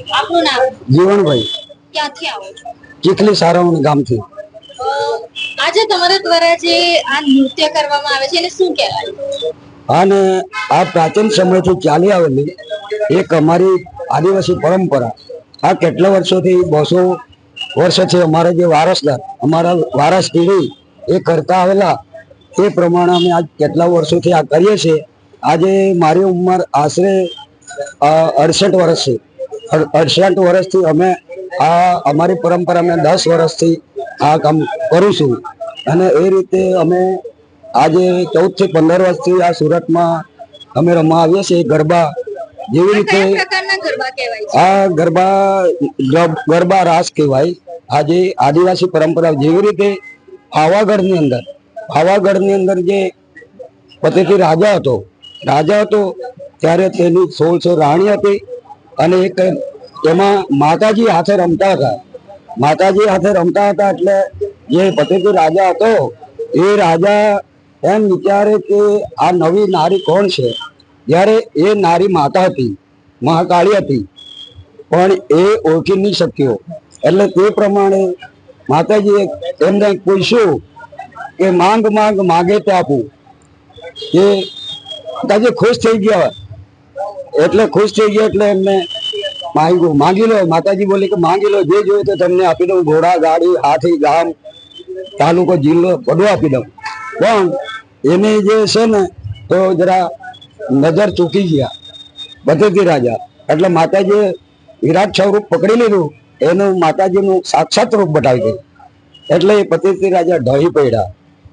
આપનું નામ? જીવનભાઈ. ક્યાંથી આવો છો? ચીખલી સારાવણ ગામથી. આજે તમારા દ્વારા જે આ નૃત્ય કરવામાં આવે છે એને શું કહેવાય? અને આ પ્રાચીન સમયથી ચાલી આવેલી એક અમારી આદિવાસી પરંપરા. આ કેટલા વર્ષોથી બસો વર્ષથી અમારા જે વારસદાર અમારા વારસ પેઢી એ કરતા આવેલા. એ પ્રમાણે અમે આજ કેટલા વર્ષોથી આ કરીએ છીએ. આજે મારી ઉંમર આશરે અડસઠ વર્ષ છે. અડસઠ વર્ષથી અમે આ અમારી પરંપરા અમે દસ વર્ષથી આ કામ કરું છું. અને એ રીતે અમે આજે ચૌદથી પંદર વર્ષથી આ સુરતમાં અમે રમવા આવીએ છીએ. ગરબા જેવી રીતે આ ગરબા ગરબા રાસ કહેવાય. આજે આદિવાસી પરંપરા જેવી રીતે પાવાગઢની અંદર પાવાગઢની અંદર જે પતિથી રાજા હતો રાજા હતો ત્યારે તેની સોળસો રાણી હતી. અને એક એમાં માતાજી હાથે રમતા હતા. માતાજી હાથે રમતા હતા એટલે જે પતિથી રાજા હતો, એ રાજા એમ વિચારે કે આ નવી નારી કોણ છે? જ્યારે એ નારી માતા હતી, મહાકાળી હતી. પણ એ ઓળખી નહીં શક્યો. એટલે તે પ્રમાણે માતાજીએ એમને પૂછ્યું કે માંગ માંગ, માગે તે આપું. એ માતાજી ખુશ થઈ ગયા? એટલે ખુશ થઈ ગયા એટલે એમને માંગ્યું. માંગી લો, માતાજી બોલી કે માંગી લો, જે જોઈએ તો તમને આપી દઉં. ઘોડા, ગાડી, હાથી, ગામ, તાલુકો, જિલ્લો, બધું આપી દઉં. પણ એને જે છે ને, તો જરા નજર ચૂકી ગયા. બધેથી રાજા. એટલે માતાજીએ વિરાટ સ્વરૂપ પકડી લીધું. એનું માતાજીનું સાક્ષાત રૂપ બતાવી દીધું. એટલે એ પતિથી રાજા ઢહી પડ્યા.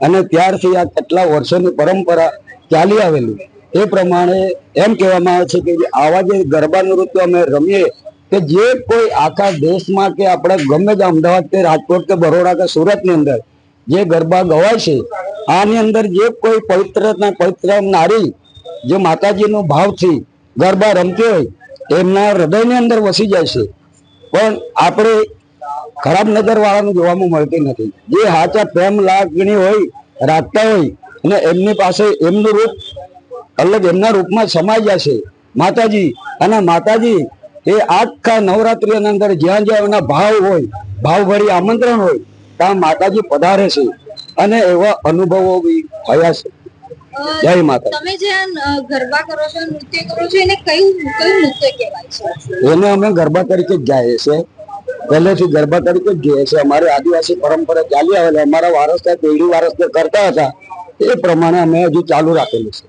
અને ત્યારથી આ કેટલા વર્ષોની પરંપરા ચાલી આવેલી. એ પ્રમાણે એમ કહેવામાં આવે છે કે આવા જે ગરબા નૃત્ય અમે રમીએ કે જે કોઈ આખા દેશમાં કે આપણે ગમે તે અમદાવાદ કે રાજકોટ કે બરોડા કે સુરતની અંદર જે ગરબા ગવાય છે, આની અંદર જે કોઈ પવિત્રતા પવિત્ર નારી જે માતાજીનું ભાવથી ગરબા રમતી હોય, એમના હૃદયની અંદર વસી જાય છે. પણ આપણે ખરાબ નજર વાળાનું જોવામાં મળતી નથી. જે હાચા પ્રેમ લાગણી હોય, રાખતા હોય અને એમની પાસે એમનું રૂપ અલગ એમના રૂપમાં સમાઈ જશે. માતાજી અને માતાજી એ આખા નવરાત્રી અંદર જ્યાં જ્યાં એના ભાવ હોય ભાવભરી આમંત્રણ હોય ત્યાં માતાજી પધારે છે. અને એવા અનુભવો બી થયા છે. જય માતા તમે જે ગરબા કરો છો નૃત્ય કરો છો એને કયું કયું નૃત્ય કહેવાય છે? એને અમે ગરબા તરીકે જ ગાઈએ છે. પહેલેથી ગરબા તરીકે જ જોઈએ છે. અમારી આદિવાસી પરંપરા ચાલી આવેલી. અમારા વારસદાર પેઢી વારસદાર કરતા હતા. એ પ્રમાણે અમે હજુ ચાલુ રાખેલું છે.